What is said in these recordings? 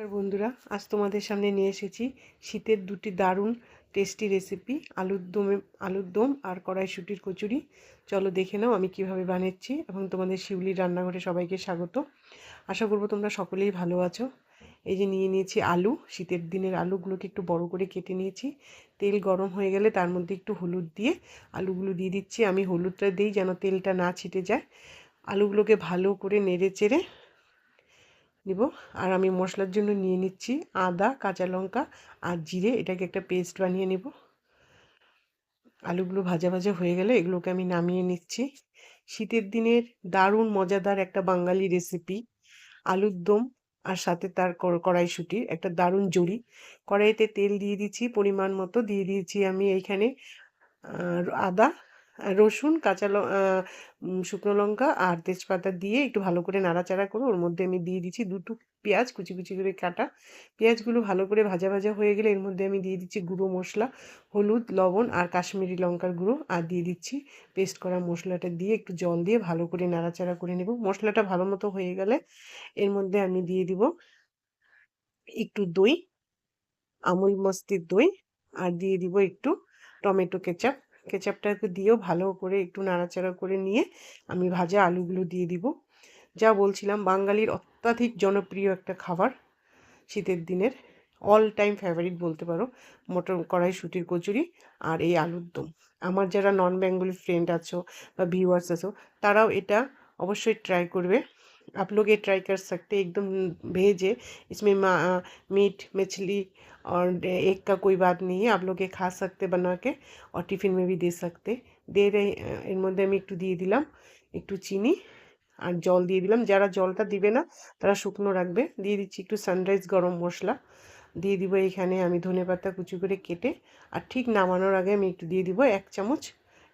আর বন্ধুরা, আজ তোমাদের সামনে নিয়ে এসেছি শীতের দুটি দারুণ টেস্টি রেসিপি আলুর দমে, আলুর দম আর কড়াইশুটির কচুরি। চলো দেখে নাও আমি কীভাবে বানাচ্ছি এবং তোমাদের শিউলির রান্নাঘরে সবাইকে স্বাগত। আশা করব তোমরা সকলেই ভালো আছো। এই যে নিয়ে নিয়েছি আলু, শীতের দিনের আলুগুলোকে একটু বড় করে কেটে নিয়েছি। তেল গরম হয়ে গেলে তার মধ্যে একটু হলুদ দিয়ে আলুগুলো দিয়ে দিচ্ছি। আমি হলুদটা দিই যেন তেলটা না ছিটে যায়। আলুগুলোকে ভালো করে নেড়ে চেড়ে নিব। আর আমি মশলার জন্য নিয়ে নিচ্ছি আদা, কাঁচা লঙ্কা আর জিরে। এটাকে একটা পেস্ট বানিয়ে নেব। আলুগুলো ভাজা ভাজা হয়ে গেলে এগুলোকে আমি নামিয়ে নিচ্ছি। শীতের দিনের দারুণ মজাদার একটা বাঙালি রেসিপি, আলুর দম আর সাথে তার কড়াইশুটি, একটা দারুণ জড়ি। কড়াইতে তেল দিয়ে দিচ্ছি, পরিমাণ মতো দিয়ে দিয়েছি আমি এইখানে। আদা রসুন, কাঁচা শুকনো লঙ্কা আর তেজপাতা দিয়ে একটু ভালো করে নাড়াচাড়া করে ওর মধ্যে আমি দিয়ে দিচ্ছি দুটো পেঁয়াজ, কুচি কুচি করে কাটা। পেঁয়াজগুলো ভালো করে ভাজা ভাজা হয়ে গেলে এর মধ্যে আমি দিয়ে দিচ্ছি গুঁড়ো মশলা, হলুদ, লবণ আর কাশ্মীরি লঙ্কার গুঁড়ো আর দিয়ে দিচ্ছি পেস্ট করা মশলাটা দিয়ে একটু জল দিয়ে ভালো করে নাড়াচাড়া করে নেব। মশলাটা ভালো মতো হয়ে গেলে এর মধ্যে আমি দিয়ে দিব একটু দই, আমুল মস্তির দই আর দিয়ে দিব একটু টমেটো কেচাপ। কেচাপটাকে দিয়েও ভালো করে একটু নাড়াচাড়া করে নিয়ে আমি ভাজা আলুগুলো দিয়ে দিব। যা বলছিলাম, বাঙালির অত্যাধিক জনপ্রিয় একটা খাবার শীতের দিনের অল টাইম ফেভারিট বলতে পারো, মটর কড়াইশুটির কচুরি আর এই আলুর দম। আমার যারা নন বেঙ্গলি ফ্রেন্ড আছো বা ভিউয়ার্স আছো, তারাও এটা অবশ্যই ট্রাই করবে। आप लोग ये ट्राई कर सकते एकदम भेजे इसमें मीट मछली और एक का कोई बात नहीं है आप लोग ये खा सकते बना के और टिफ़िन में भी दे सकते দে এর মধ্যে আমি একটু দিয়ে দিলাম একটু চিনি আর জল দিয়ে দিলাম যারা জলটা দিবে না তারা শুকনো রাখবে দিয়ে দিচ্ছি একটু সানরাইজ গরম মশলা দিয়ে দিব এখানে আমি ধনে পাতা কুচি করে কেটে আর ঠিক নামানোর আগে আমি একটু দিয়ে দিব এক চামচ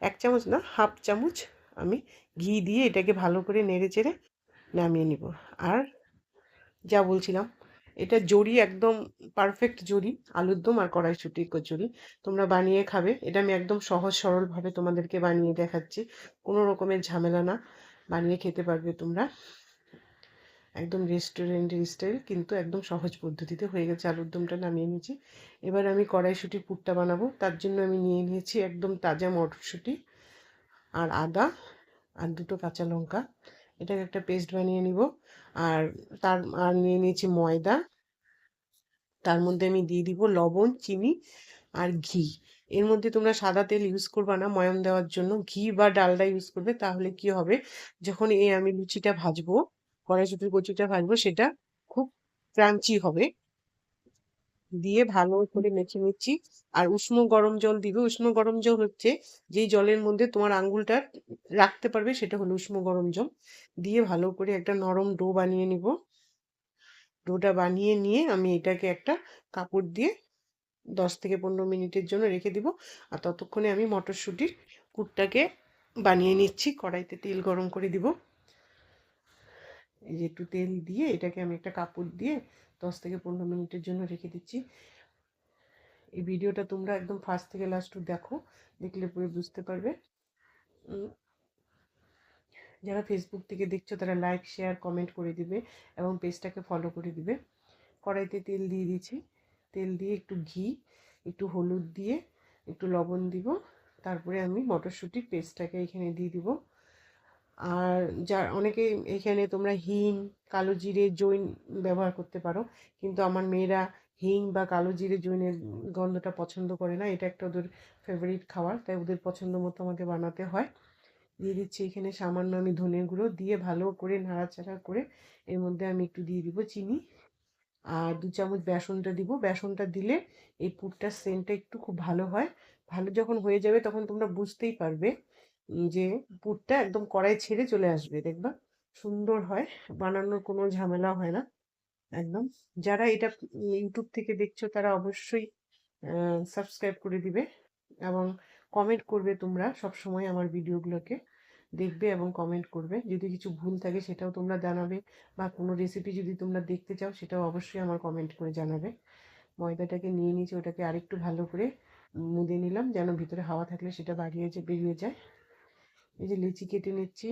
এক চামচ না হাফ চামচ আমি ঘি দিয়ে এটাকে ভালো করে নেড়ে চেড়ে নামিয়ে নিব। আর যা বলছিলাম, এটা জড়ি একদম পারফেক্ট জড়ি, আলুর দম আর কড়াইশুটির কচুরি তোমরা বানিয়ে খাবে। এটা আমি একদম সহজ সরলভাবে তোমাদেরকে বানিয়ে দেখাচ্ছি। কোনো রকমের ঝামেলা না, বানিয়ে খেতে পারবে তোমরা। একদম রেস্টুরেন্টের স্টাইল কিন্তু একদম সহজ পদ্ধতিতে হয়ে গেছে আলুর দমটা নামিয়ে নিয়েছি। এবার আমি কড়াইশুটির পুরটা বানাবো। তার জন্য আমি নিয়ে নিয়েছি একদম তাজা মটরশুঁটি আর আদা আর দুটো কাঁচা লঙ্কা। এটাকে একটা পেস্ট বানিয়ে নিব। আর তার, আর নিয়ে নিয়েছি ময়দা। তার মধ্যে আমি দিয়ে দিব লবণ, চিনি আর ঘি। এর মধ্যে তোমরা সাদা তেল ইউজ করবে না ময়ম দেওয়ার জন্য। ঘি বা ডালটা ইউজ করবে, তাহলে কি হবে? যখন এই আমি লুচিটা ভাজবো, কড়াইশুটির কচুটা ভাজবো, সেটা খুব ক্রাঞ্চি হবে। দিয়ে ভালো করে মেখে নিচ্ছি। আর উষ্ণ গরম জল দিবে। উষ্ণ গরম জল হচ্ছে যেই জলের মধ্যে তোমার আঙ্গুলটা রাখতে পারবে সেটা হলো উষ্ণ গরম জল। দিয়ে ভালো করে একটা নরম ডো বানিয়ে নিব। ডোটা বানিয়ে নিয়ে আমি এটাকে একটা কাপড় দিয়ে দশ থেকে পনেরো মিনিটের জন্য রেখে দিব। আর ততক্ষণে আমি মটরশুঁটির কুটটাকে বানিয়ে নিচ্ছি। কড়াইতে তেল গরম করে দিব। এই যে একটু তেল দিয়ে এটাকে আমি একটা কাপড় দিয়ে দশ থেকে পনেরো মিনিটের জন্য রেখে দিচ্ছি। এই ভিডিওটা তোমরা একদম ফার্স্ট থেকে লাস্ট দেখো, দেখলে পরে বুঝতে পারবে। যারা ফেসবুক থেকে দেখছ, তারা লাইক শেয়ার কমেন্ট করে দিবে এবং পেজটাকে ফলো করে দিবে। কড়াইতে তেল দিয়ে দিচ্ছি তেল দিয়ে একটু ঘি, একটু হলুদ দিয়ে একটু লবণ দিব। তারপরে আমি মটরশুঁটির পেস্টটাকে এখানে দিয়ে দিব। আর যা অনেকে এখানে তোমরা হিং, কালো জিরে, জৈন ব্যবহার করতে পারো। কিন্তু আমার মেয়েরা হিং বা কালো জিরে, জৈনের গন্ধটা পছন্দ করে না। এটা একটা ওদের ফেভারিট খাবার, তাই ওদের পছন্দ মতো আমাকে বানাতে হয়। দিয়ে দিচ্ছি এখানে সামান্য আমি ধনে গুঁড়ো দিয়ে ভালো করে নাড়াচাড়া করে এর মধ্যে আমি একটু দিয়ে দিব চিনি। আর দু চামচ বেসনটা দিব। বেসনটা দিলে এই পুরটার সেন্টটা একটু খুব ভালো হয়। ভালো যখন হয়ে যাবে তখন তোমরা বুঝতেই পারবে যে পুরটা একদম কড়াই ছেড়ে চলে আসবে, দেখবা। সুন্দর হয়, বানানোর কোনো ঝামেলা হয় না, একদম। যারা এটা ইউটিউব থেকে দেখছ, তারা অবশ্যই সাবস্ক্রাইব করে দিবে এবং কমেন্ট করবে তোমরা সব সময় আমার ভিডিওগুলোকে দেখবে এবং কমেন্ট করবে। যদি কিছু ভুল থাকে, সেটাও তোমরা জানাবে বা কোনো রেসিপি যদি তোমরা দেখতে চাও, সেটাও অবশ্যই আমার কমেন্ট করে জানাবে। ময়দাটাকে নিয়ে নিয়েছি, ওটাকে আরেকটু ভালো করে মুদে নিলাম, যেন ভিতরে হাওয়া থাকলে সেটা বাড়িয়ে বেরিয়ে যায়। এই যে লিচি কেটে নিচ্ছি।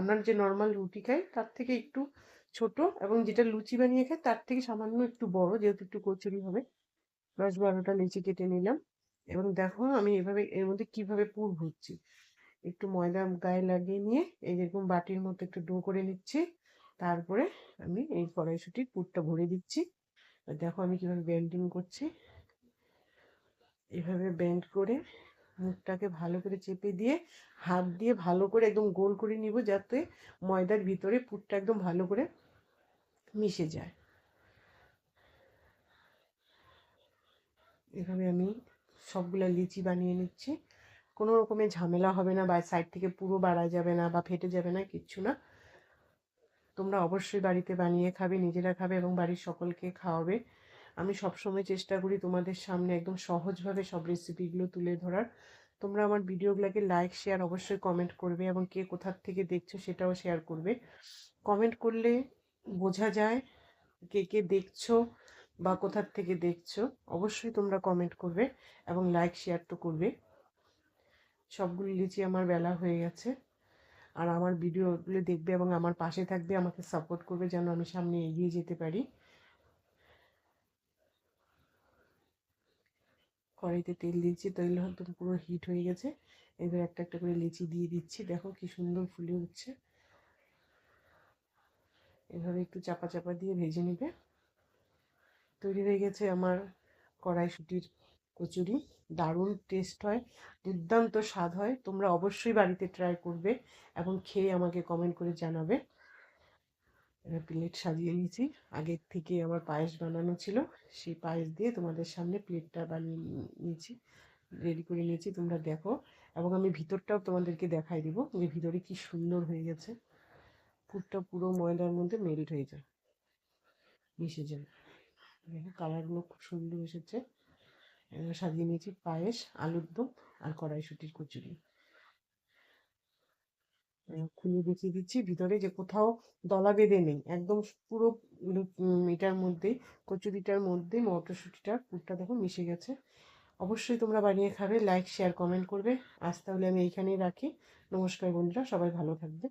আমরা যে নর্মাল রুটি খাই, তার থেকে একটু ছোট এবং যেটা লুচি বানিয়ে খাই, তার থেকে সামান্য একটু বড়, যেহেতু একটু কচুরি হবে। দশ বারোটা লিচি কেটে নিলাম এবং দেখো আমি এভাবে, এর মধ্যে কীভাবে পুর ভরছি একটু ময়দা গায়ে লাগিয়ে নিয়ে এই যেরকম বাটির মতো একটু ডো করে নিচ্ছি, তারপরে আমি এই কড়াইশুটির পুরটা ভরে দিচ্ছি। দেখো আমি কীভাবে ব্যান্ডিং করছি। এভাবে ব্যান্ড করে মুখটাকে ভালো করে চেপে দিয়ে হাত দিয়ে ভালো করে একদম গোল করে নিব যাতে ময়দার ভিতরে পুরটা একদম ভালো করে মিশে যায়। এভাবে আমি সবগুলা লিচি বানিয়ে নিচ্ছি। কোনো রকমের ঝামেলা হবে না বা সাইড থেকে পুরো বাড়া যাবে না বা ফেটে যাবে না, কিচ্ছু না। তোমরা অবশ্যই বাড়িতে বানিয়ে খাবে, নিজেরা খাবে এবং বাড়ির সকলকে খাওয়াবে। আমি সবসময় চেষ্টা করি তোমাদের সামনে একদম সহজভাবে সব রেসিপিগুলো তুলে ধরার। তোমরা আমার ভিডিওগুলোকে লাইক শেয়ার অবশ্যই কমেন্ট করবে এবং কে কোথার থেকে দেখছ সেটাও শেয়ার করবে। কমেন্ট করলে বোঝা যায় কে কে দেখছ বা কোথার থেকে দেখছ, অবশ্যই তোমরা কমেন্ট করবে এবং লাইক শেয়ার তো করবে। সবগুলি লিচি আমার বেলা হয়ে গেছে। আর আমার ভিডিওগুলো দেখবে এবং আমার পাশে থাকবে, আমাকে সাপোর্ট করবে যেন আমি সামনে এগিয়ে যেতে পারি। কড়াইতে তেল দিয়েছি তেল একদম পুরো হিট হয়ে গেছে। এবার একটা একটা করে লিচি দিয়ে দিচ্ছি। দেখো কি সুন্দর ফুলে উঠছে। এভাবে একটু চাপা চাপা দিয়ে ভেজে নেবে। তৈরি হয়ে গেছে আমার কড়াইশুটির কচুরি। দারুণ টেস্ট হয়, দুর্দান্ত স্বাদ হয়। তোমরা অবশ্যই বাড়িতে ট্রাই করবে। এবং খেয়ে আমাকে কমেন্ট করে জানাবে। প্লেট সাজিয়ে নিয়েছি। আগের থেকে আমার পায়েস বানানো ছিল, সেই পায়েস দিয়ে তোমাদের সামনে প্লেটটা বানিয়ে নিয়েছি। রেডি করে নিয়েছি, তোমরা দেখো। এবং আমি ভিতরটাও তোমাদেরকে দেখাই দিব, যে ভিতরে কি সুন্দর হয়ে গেছে। পুরটা পুরো ময়দার মধ্যে মেল্ট হয়ে যায়, মিশে যায়। কালারগুলো খুব সুন্দর এসেছে। সাজিয়ে নিয়েছি পায়েস, আলুর দম আর কড়াইশুটির কচুরি। খুলে দেখিয়ে দিচ্ছি। ভিতরে যে কোথাও দলা বেঁধে নেই। একদম পুরো এটার মধ্যে, কচুরিটার মধ্যে মটরশুঁটিটার পুরটা দেখো মিশে গেছে। অবশ্যই তোমরা বানিয়ে খাবে। লাইক শেয়ার কমেন্ট করবে। আজ তাহলে আমি এইখানেই রাখি। নমস্কার বন্ধুরা, সবাই ভালো থাকবে।